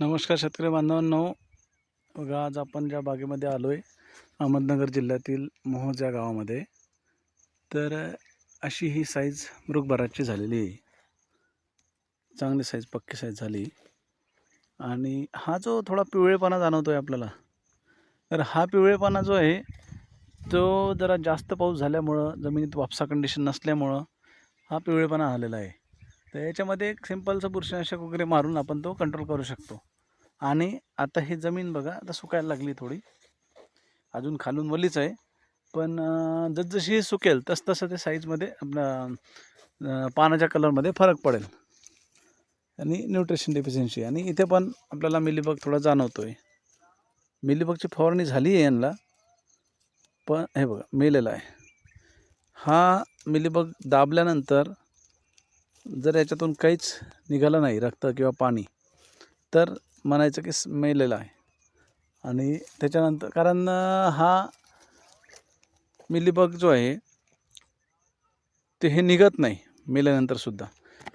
नमस्कार शेतकरी बांधवांनो. बघा आज आपण ज्या बागेमध्ये आलो आहे अहमदनगर जिल्ह्यातील मोहोज या गावामध्ये तर अशी ही साईज मृगभराची झालेली आहे. चांगली साईज पक्की साईज झाली. आणि हा जो थोडा पिवळेपणा जाणवतो आहे आपल्याला तर हा पिवळेपणा जो आहे तो जरा जास्त पाऊस झाल्यामुळं जमिनीत वापसा कंडिशन नसल्यामुळं हा पिवळेपणा आलेला आहे. तर याच्यामध्ये एक सिम्पलचं बुरशीनाशक वगैरे मारून आपण तो कंट्रोल करू शकतो. आणि आता ही जमीन बघा आता सुकायला लागली थोडी. अजून खालून वलीच आहे. पण जसजशी सुकेल तसतसं ते साईजमध्ये आपलं पानाच्या कलरमध्ये फरक पडेल. आणि न्यूट्रिशन डेफिशियन्सी आणि इथे पण आपल्याला मिलीबग थोडा जाणवतो आहे मिलीबगची फवारणी झाली आहे यांना. पण हे बघा मेलेला आहे. हा मिलीबग दाबल्यानंतर जर याच्यातून काहीच निघालं नाही रक्त किंवा पाणी तर म्हणायचं की मेलेलं आहे. आणि त्याच्यानंतर कारण हा मिलीबग जो आहे ते हे निघत नाही मेल्यानंतरसुद्धा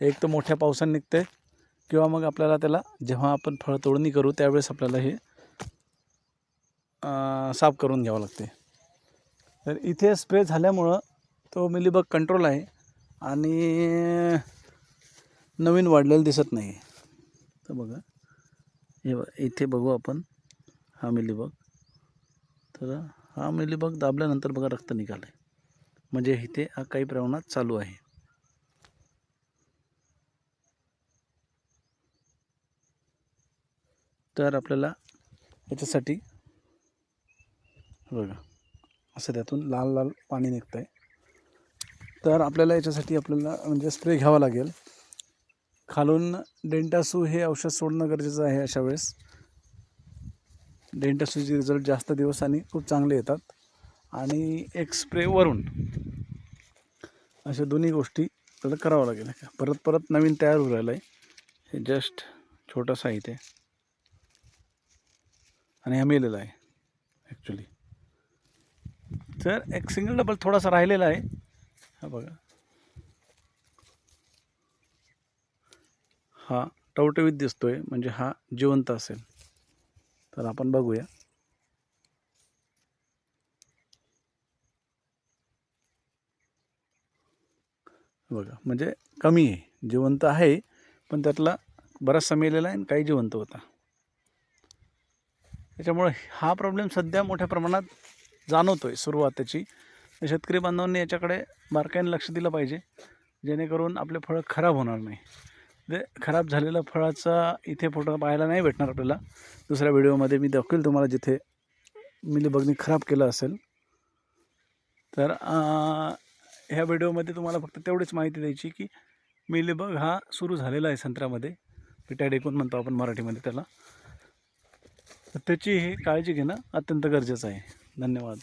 एक तर मोठ्या पावसाने निघते किंवा मग आपल्याला त्याला जेव्हा आपण फळ तोडणी करू त्यावेळेस आपल्याला हे साफ करून घ्यावं लागते तर इथे स्प्रे झाल्यामुळं तो मिलीबग कंट्रोल आहे. आणि नवीन वाढलेलं दिसत नाही तर बघा हे इथे बघू आपण हा मिलीबग. तर हा मिलीबग दाबल्यानंतर बघा रक्त निघालं आहे म्हणजे इथे हा काही प्रमाणात चालू आहे. तर आपल्याला याच्यासाठी बघा असं त्यातून लाल लाल पाणी निघतं आहे तर आपल्याला याच्यासाठी आपल्याला म्हणजे स्प्रे घ्यावा लागेल. खालून डेंटासू हे औषध सोडणं गरजेचं आहे अशा वेळेस. डेंटासूचे रिझल्ट जास्त दिवस आणि खूप चांगले येतात. आणि एक स्प्रे वरून अशा दोन्ही गोष्टी आपल्याला करावं लागेल. परत परत नवीन तयार होऊ राहिलं आहे हे जस्ट छोटासा आहे ते आणि हा मेलेला आहे ॲक्च्युली तर एक सिंगल डबल थोडासा राहिलेला आहे. हा बघा. हा टवटवीत दिसतो आहे म्हणजे हा जिवंत असेल. तर आपण बघूया. बघा म्हणजे कमी आहे जिवंत आहे पण त्यातला बराचसा मेलेला आहे आणि काही जिवंत होता. त्याच्यामुळे हा प्रॉब्लेम सध्या मोठ्या प्रमाणात जाणवतो आहे सुरुवात त्याची शेतकरी बांधवांनी याच्याकडे बारकाईने लक्ष दिलं पाहिजे जेणेकरून आपले फळं खराब होणार नाही. म्हणजे खराब झालेला फळाचा इथे फोटो पाहायला नाही भेटणार आपल्याला. दुसऱ्या व्हिडिओमध्ये मी दाखवेल तुम्हाला जिथे मिलीबगने खराब केलं असेल. तर ह्या व्हिडिओमध्ये तुम्हाला फक्त तेवढीच माहिती द्यायची की मिलीबग हा सुरू झालेला आहे संत्र्यामध्ये. पिट्या डेकून म्हणतो आपण मराठीमध्ये त्याला. तर त्याची ही काळजी घेणं अत्यंत गरजेचं आहे. धन्यवाद.